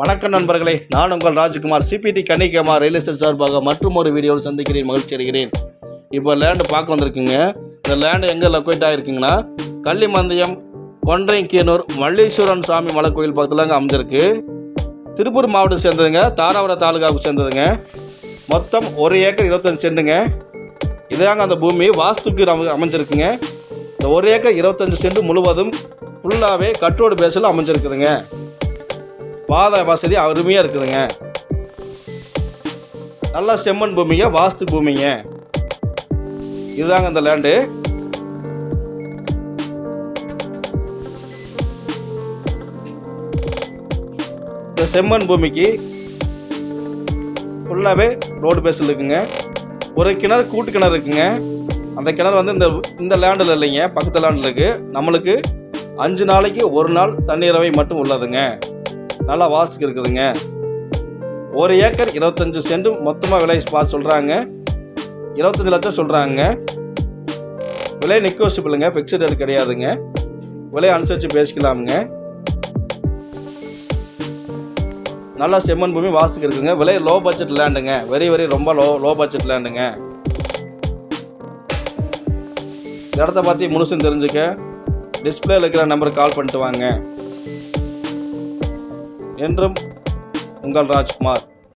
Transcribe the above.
வணக்கம் நண்பர்களே நான் உங்கள் Rajkumar. CBT Kannikumar real estate சார்பாக மற்றும் ஒரு வீடியோவில் சந்திக்கிறேன் மகிழ்ச்சி அடைகிறேன். இப்போ லேண்டு பார்க்க வந்திருக்குங்க. இந்த லேண்டு எங்கே லொக்கேட் ஆகிருக்குங்கன்னா கள்ளிமந்தயம் கொன்றைக்கீனூர் மல்லீஸ்வரன் சாமி மலை கோயில் பக்கத்தில் அங்கே அமைஞ்சிருக்கு. திருப்பூர் மாவட்டம் சேர்ந்ததுங்க தாராபுரம் தாலுகாவுக்கு சேர்ந்ததுங்க. மொத்தம் ஒரு ஏக்கர் இருபத்தஞ்சு சென்ட்டுங்க. இதாங்க அந்த பூமி வாஸ்துக்கு அமைஞ்சிருக்குங்க. இந்த ஒரு ஏக்கர் இருபத்தஞ்சு சென்ட் முழுவதும் ஃபுல்லாகவே கட்டோடு பேஸில் அமைஞ்சிருக்குதுங்க. பாதை வசதி அருமையாக இருக்குதுங்க. நல்லா செம்மண் பூமிங்க வாஸ்து பூமிங்க. இதுதாங்க இந்த லேண்டு. இந்த செம்மண் பூமிக்கு ஃபுல்லாகவே ரோடு பேஸில் இருக்குங்க. ஒரு கிணறு கூட்டு கிணறு இருக்குங்க. அந்த கிணறு வந்து இந்த இந்த லேண்டில் இல்லைங்க பக்கத்து லேண்டில் இருக்குது நம்மளுக்கு அஞ்சு நாளைக்கு ஒரு நாள் தண்ணீரவை மட்டும் உள்ளதுங்க. நல்லா வாஸ்துக்கு இருக்குதுங்க ஒரு ஏக்கர் இருபத்தஞ்சு சென்ட் மொத்தமாக விலை பார்த்து சொல்கிறாங்க இருபத்தஞ்சு லட்சம் சொல்கிறாங்க விலை நெக்கோசிபிளுங்க ஃபிக்ஸ்டு ரேட் கிடையாதுங்க. விலை அனுசரித்து பேசிக்கலாமுங்க. நல்லா செம்மண் பூமி வாஸ்துக்கு இருக்குங்க விலை லோ பட்ஜெட் லேண்டுங்க வெரி வெரி ரொம்ப லோ லோ பட்ஜெட் லேண்டுங்க இந்த இடத்த பற்றி முழுசும் தெரிஞ்சுக்க. டிஸ்பிளேல இருக்கிற நம்பருக்கு கால் பண்ணிட்டு வாங்க. என்றும் உங்கள் ராஜ்குமார்.